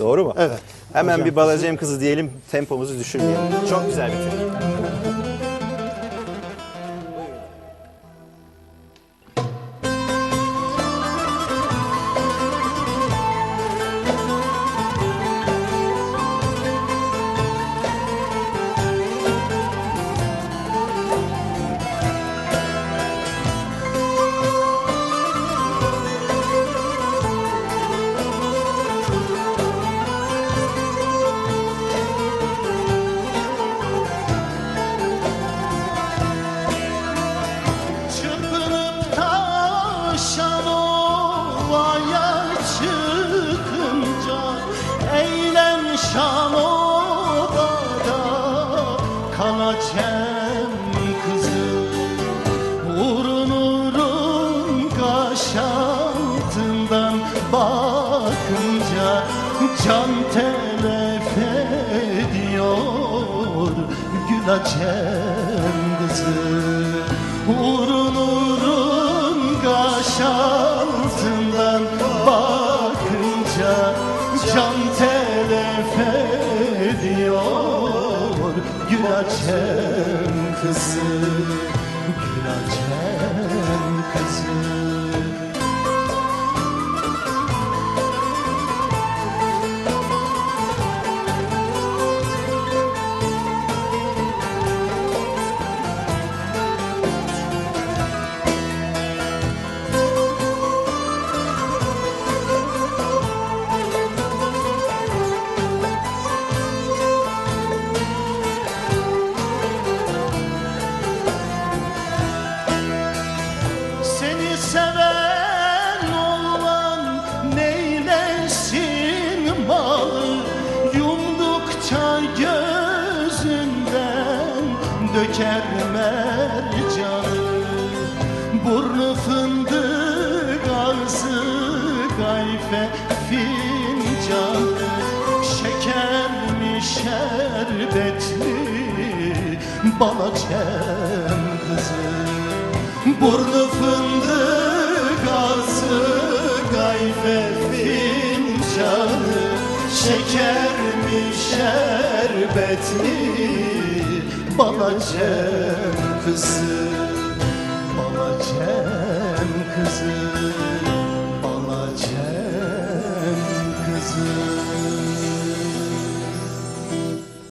Doğru mu? Evet. Hemen Hocam bir balacığım kızı diyelim, tempomuzu düşürmeyelim. Çok güzel bir bakınca Can telef ediyor gülacağım kızı. Urun urun kaş altından bakınca Can telef ediyor gülacağım kızı. Gülacağım kızı döker mercanı Burnu fındık ağzı gayfe fincanı Şeker mi şerbetli balacem kızı. Burnu fındık ağzı gayfe fincanı Şeker mi şerbetli balacem kızı. Balacem